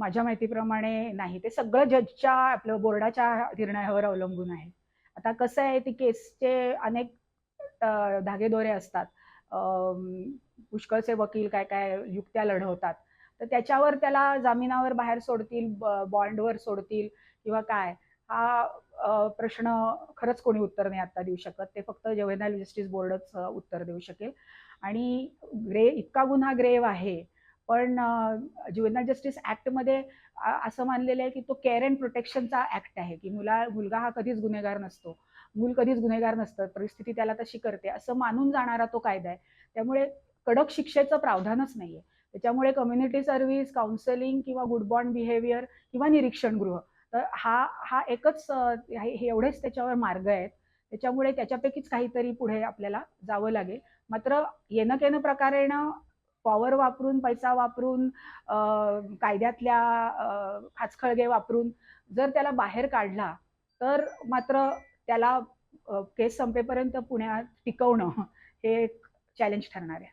माझ्या माहितीप्रमाणे नाही. ते सगळं जजच्या आपलं बोर्डाच्या निर्णयावर अवलंबून आहे. आता कसं आहे ती केसचे अनेक धागेदोरे असतात. पुष्कळचे वकील काय काय युक्त्या लढवतात. तर त्याच्यावर त्याला जामिनावर बाहेर सोडतील ब- बॉन्डवर सोडतील किंवा काय? हा प्रश्न खरंच कोणी उत्तर नाही आता देऊ शकत. ते फक्त जवेनाल जस्टिस बोर्डच उत्तर देऊ शकेल. आणि ग्रे इतका गुन्हा ग्रेव आहे. पण ज्युएनल जस्टिस ॲक्टमध्ये असं मानलेलं आहे की तो केअर अँड प्रोटेक्शनचा ॲक्ट आहे की मुला मुलगा हा कधीच गुन्हेगार नसतो. मूल कधीच गुन्हेगार नसतं परिस्थिती त्याला तशी करते असं मानून जाणारा तो कायदा आहे. त्यामुळे कडक शिक्षेचं प्रावधानच नाही आहे त्याच्यामुळे कम्युनिटी सर्व्हिस काउन्सिलिंग किंवा गुड बॉन्ड बिहेवियर किंवा निरीक्षणगृह तर हा हा एकच हे हे एवढेच त्याच्यावर मार्ग आहेत. त्याच्यामुळे त्याच्यापैकीच काहीतरी पुढे आपल्याला जावं लागेल. मात्र येणं केनं प्रकारेनं पॉवर वापरून पैसा वापरून कायद्यातल्या खाचखळगे वापरून जर त्याला बाहेर काढला तर मात्र त्याला केस संपेपर्यंत पुण्यात टिकवणं हे एक चॅलेंज ठरणार आहे.